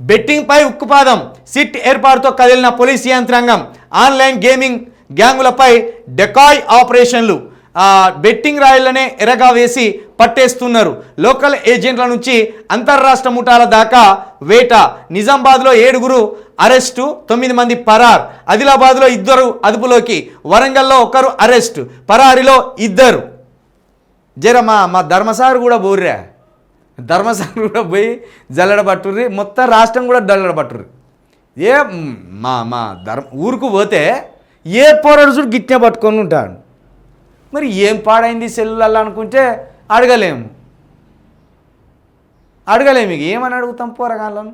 బెట్టింగ్పై ఉక్కుపాదం. సిట్ ఏర్పాటుతో కదిలిన పోలీస్ యంత్రాంగం ఆన్లైన్ గేమింగ్ గ్యాంగులపై డెకాయ్ ఆపరేషన్లు. బెట్టింగ్ రాయిలనే ఎరగా వేసి పట్టేస్తున్నారు. లోకల్ ఏజెంట్ల నుంచి అంతర్రాష్ట్ర ముఠాల దాకా వేట. నిజామాబాద్లో ఏడుగురు అరెస్టు తొమ్మిది మంది పరార్. ఆదిలాబాద్లో ఇద్దరు అదుపులోకి. వరంగల్లో ఒకరు అరెస్టు పరారిలో ఇద్దరు. జర మా మా ధర్మసారు కూడా బోర్రా. ధర్మశాల కూడా పోయి జల్లెడ పట్టుర్రి మొత్తం రాష్ట్రం కూడా జల్లెడ పట్టుర్రి. ఏ మా మా ధర్మ ఊరుకు పోతే ఏ పోరాడు చూడు పట్టుకొని ఉంటాడు. మరి ఏం పాడైంది సెల్లులలో అనుకుంటే అడగలేము. అడగలేము ఇక ఏమని అడుగుతాం పోరగాళ్ళను?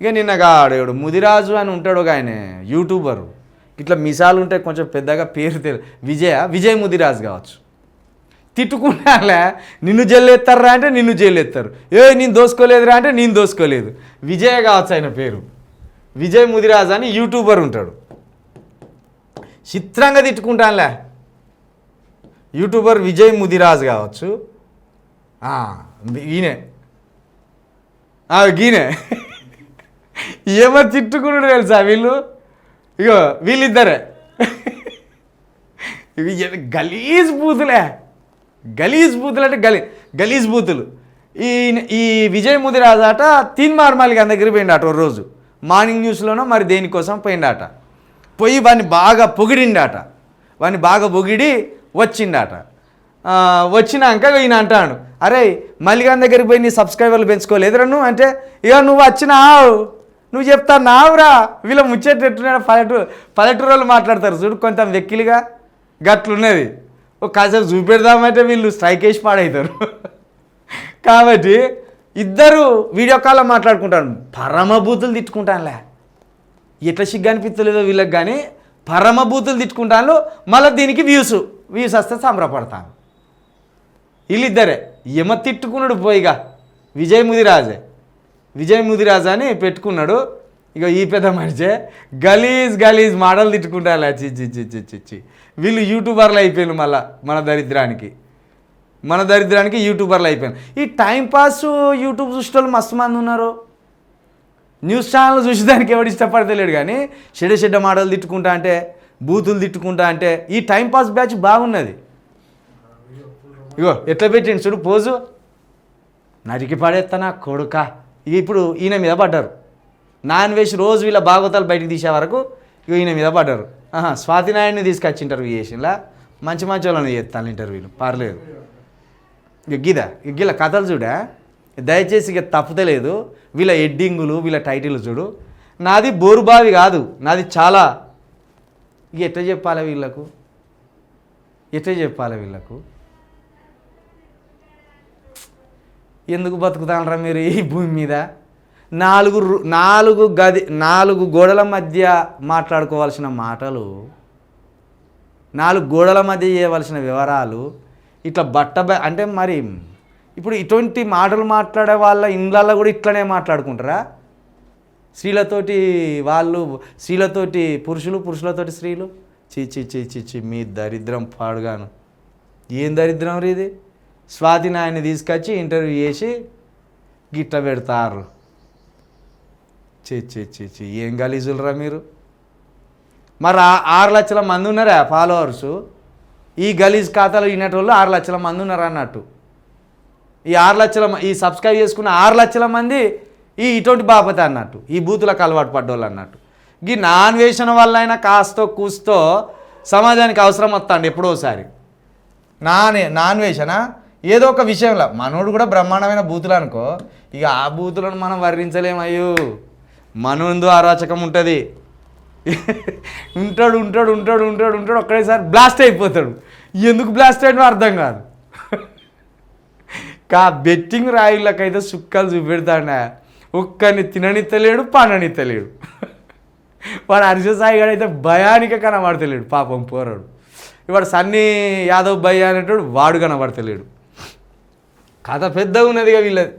ఇక నిన్నగా ఆడేవాడు ముదిరాజు అని ఉంటాడు ఒక ఆయన యూట్యూబరు. ఇట్లా మిసాలు ఉంటే కొంచెం పెద్దగా పేరు తెలు విజయ విజయ్ ముదిరాజు కావచ్చు. తిట్టుకున్నాలే నిన్ను జైలు అంటే నిన్ను జైలు ఎత్తారు. ఏ నేను దోసుకోలేదురా అంటే నేను దోసుకోలేదు. విజయ్ కావచ్చు ఆయన పేరు. విజయ్ ముదిరాజ్ అని యూట్యూబర్ ఉంటాడు. చిత్రంగా తిట్టుకుంటానులే. యూట్యూబర్ విజయ్ ముదిరాజ్ కావచ్చు. ఈయనే. గీనే ఏమో తిట్టుకున్నాడు తెలుసా వీళ్ళు? ఇగో వీళ్ళిద్దరే. గలీజ్ బూతులే. గలీజ్ బూతులు అంటే గలీ గలీజ్ బూతులు. ఈ ఈ విజయ్ ముదిరాజాట అట తీన్ మార్మాలి గారి దగ్గర పోయిండట ఓ రోజు. మార్నింగ్ న్యూస్లోనో మరి దేనికోసం పోయిండట. పోయి వాడిని బాగా పొగిడిండాట. వాడిని బాగా పొగిడి వచ్చిండాట. వచ్చినాక ఈయన అంటాడు అరే మల్లిగాన్ దగ్గరికి పోయి నీ సబ్స్క్రైబర్లు పెంచుకోలేదురా నువ్వు? అంటే ఇక నువ్వు వచ్చినావు. నువ్వు చెప్తా నావురా. వీళ్ళ ముచ్చేటట్టున్నాడు పల్లెటూరు పల్లెటూరు వాళ్ళు మాట్లాడతారు చూడు కొంత వెక్కిలిగా. గట్లున్నది. కాసేపు చూపెడదామంటే వీళ్ళు స్ట్రైక్ వేసి పాడవుతారు కాబట్టి ఇద్దరు వీడియో కాల్లో మాట్లాడుకుంటారు. పరమభూతులు తిట్టుకుంటానులే. ఎట్లా సిగ్గు అనిపించలేదో వీళ్ళకి కానీ పరమభూతులు తిట్టుకుంటాను మళ్ళీ దీనికి వ్యూస్ వ్యూస్ వస్తే సంబరపడతాను. వీళ్ళిద్దరే. యమ తిట్టుకున్నాడు పోయిగా? విజయ్ ముదిరాజే. విజయ్ ముదిరాజ్ అని పెట్టుకున్నాడు. ఇక ఈ పెద్ద మనిషే. గలీజ్ గలీజ్ మాటలు తిట్టుకుంటారు చి చి చి చి చి చి. వీళ్ళు యూట్యూబర్లు అయిపోయారు మళ్ళా మన దరిద్రానికి. మన దరిద్రానికి యూట్యూబర్లు అయిపోయారు ఈ టైంపాస్ యూట్యూబ్ చూసేటోళ్ళు మస్తు మంది ఉన్నారు. న్యూస్ ఛానల్ చూసేదానికి ఎవడు ఇష్టపడతలేడు కానీ చెడ్డ చెడ్డ మాటలు తిట్టుకుంటా అంటే బూతులు తిట్టుకుంటా అంటే ఈ టైంపాస్ బ్యాచ్ బాగున్నది. ఇగో ఎట్లా పెట్టిండు చూడు పోజు. నరికి పడేస్తానా కొడుక. ఇక ఇప్పుడు ఈయన మీద పడ్డారు. నాన్ వెజ్ రోజు వీళ్ళ భాగవతాలు బయటకు తీసే వరకు ఈయన మీద పడ్డారు. స్వాతి నాయుడిని తీసుకొచ్చి ఇంటర్వ్యూ చేసింలా మంచి మంచి వాళ్ళని చేస్తాను ఇంటర్వ్యూలు పర్లేదు. ఇక గీదా కథలు చూడా? దయచేసి ఇక తప్పుతలేదు వీళ్ళ ఎడ్డింగులు వీళ్ళ టైటిల్ చూడు. నాది బోరుబావి కాదు. నాది చాలా ఇక ఎట్లా చెప్పాలి వీళ్ళకు? ఎట్లా చెప్పాలి వీళ్ళకు? ఎందుకు బతుకుతానరా మీరు ఈ భూమి మీద? నాలుగు నాలుగు గది నాలుగు గోడల మధ్య మాట్లాడుకోవాల్సిన మాటలు నాలుగు గోడల మధ్య చేయవలసిన వివరాలు ఇట్లా బట్ట బ- అంటే మరి ఇప్పుడు ఇటువంటి మాటలు మాట్లాడే వాళ్ళ ఇండ్లలో కూడా ఇట్లనే మాట్లాడుకుంటారా? స్త్రీలతోటి వాళ్ళు స్త్రీలతోటి పురుషులు పురుషులతోటి స్త్రీలు? చీచి చీచి చీ మీ దరిద్రం పాడుగాను. ఏం దరిద్రం రీది స్వాతి నాయన్ని తీసుకొచ్చి ఇంటర్వ్యూ చేసి గిట్ట పెడతారు. చీ చీ చీ ఏం గలీజులరా మీరు? మరి ఆరు లక్షల మంది ఉన్నారా ఫాలోవర్స్ ఈ గలీజ్ ఖాతాలో వినేటోళ్ళు ఆరు లక్షల మంది ఉన్నారు అన్నట్టు? ఈ ఆరు లక్షల ఈ సబ్స్క్రైబ్ చేసుకున్న ఆరు లక్షల మంది ఈ ఇటువంటి బాపత అన్నట్టు ఈ బూతులకు అలవాటు పడ్డోళ్ళు అన్నట్టు. ఈ నాన్ వెషన్ వల్ల అయినా కాస్తో కూస్తో సమాజానికి అవసరం వస్తాండి ఎప్పుడోసారి. నానే నాన్ వేషనా? ఏదో ఒక విషయంలో మనోడు కూడా బ్రహ్మాండమైన బూతులు అనుకో ఇక ఆ బూతులను మనం వర్ణించలేమయ్యో మనోందు అరాచకం ఉంటుంది. ఉంటాడు ఉంటాడు ఉంటాడు ఉంటాడు ఉంటాడు ఒక్కడేసారి బ్లాస్ట్ అయిపోతాడు. ఎందుకు బ్లాస్ట్ అయినో అర్థం కాదు. కా బెట్టింగ్ రాయులకైతే సుక్కలు చూపెడతాడా? ఒక్కరిని తిననిత్తలేడు పననిత్తలేడు. వాడు హర్ష సాయి గారు అయితే భయానిక కనబడతలేడు పాపం పోరాడు. ఇవాడు సన్నీ యాదవ్ భయ్య అనేటోడు వాడు కనబడతలేడు. కథ పెద్దగా ఉన్నదిగా వీళ్ళది.